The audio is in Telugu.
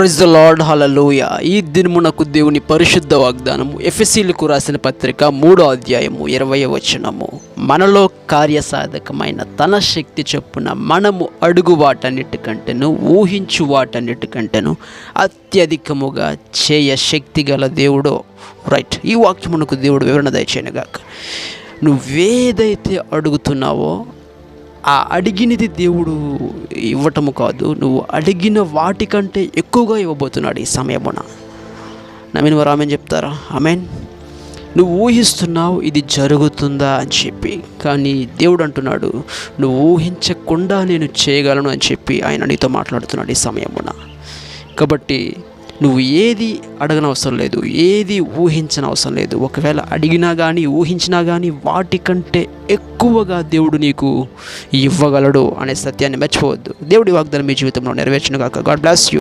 ప్రైజ్ ద లార్డ్ హలలోయ ఈ దినమునకు దేవుని పరిశుద్ధ వాగ్దానము ఎఫ్ఎస్సీలకు రాసిన పత్రిక మూడో అధ్యాయము ఇరవై వచనము. మనలో కార్యసాధకమైన తన శక్తి చొప్పున మనము అడుగు వాటన్నిటికంటేను ఊహించు వాటన్నిటికంటేను అత్యధికముగా చేయ శక్తి గల దేవుడు. రైట్ ఈ వాక్యమునకు దేవుడు వివరణ దయచేయనుగాక నువ్వేదైతే అడుగుతున్నావో ఆ అడిగినది దేవుడు ఇవ్వటము కాదు. నువ్వు అడిగిన వాటికంటే ఎక్కువగా ఇవ్వబోతున్నాడు ఈ సమయమున. నమ్మిన వారు ఆమెన్ చెప్తారా? ఆమెన్. నువ్వు ఊహిస్తున్నావు ఇది జరుగుతుందా అని చెప్పి. కానీ దేవుడు అంటున్నాడు నువ్వు ఊహించకుండా నేను చేయగలను అని చెప్పి ఆయన నీతో మాట్లాడుతున్నాడు ఈ సమయమున. కాబట్టి నువ్వు ఏది అడగనవసరం లేదు ఏది ఊహించిన అవసరం లేదు. ఒకవేళ అడిగినా కానీ ఊహించినా కానీ వాటికంటే ఎక్కువగా దేవుడు నీకు ఇవ్వగలడు అనే సత్యాన్ని మర్చిపోవద్దు. దేవుడి వాగ్దానం మీ జీవితంలో నెరవేర్చును కాక గాడ్ బ్లాస్ యూ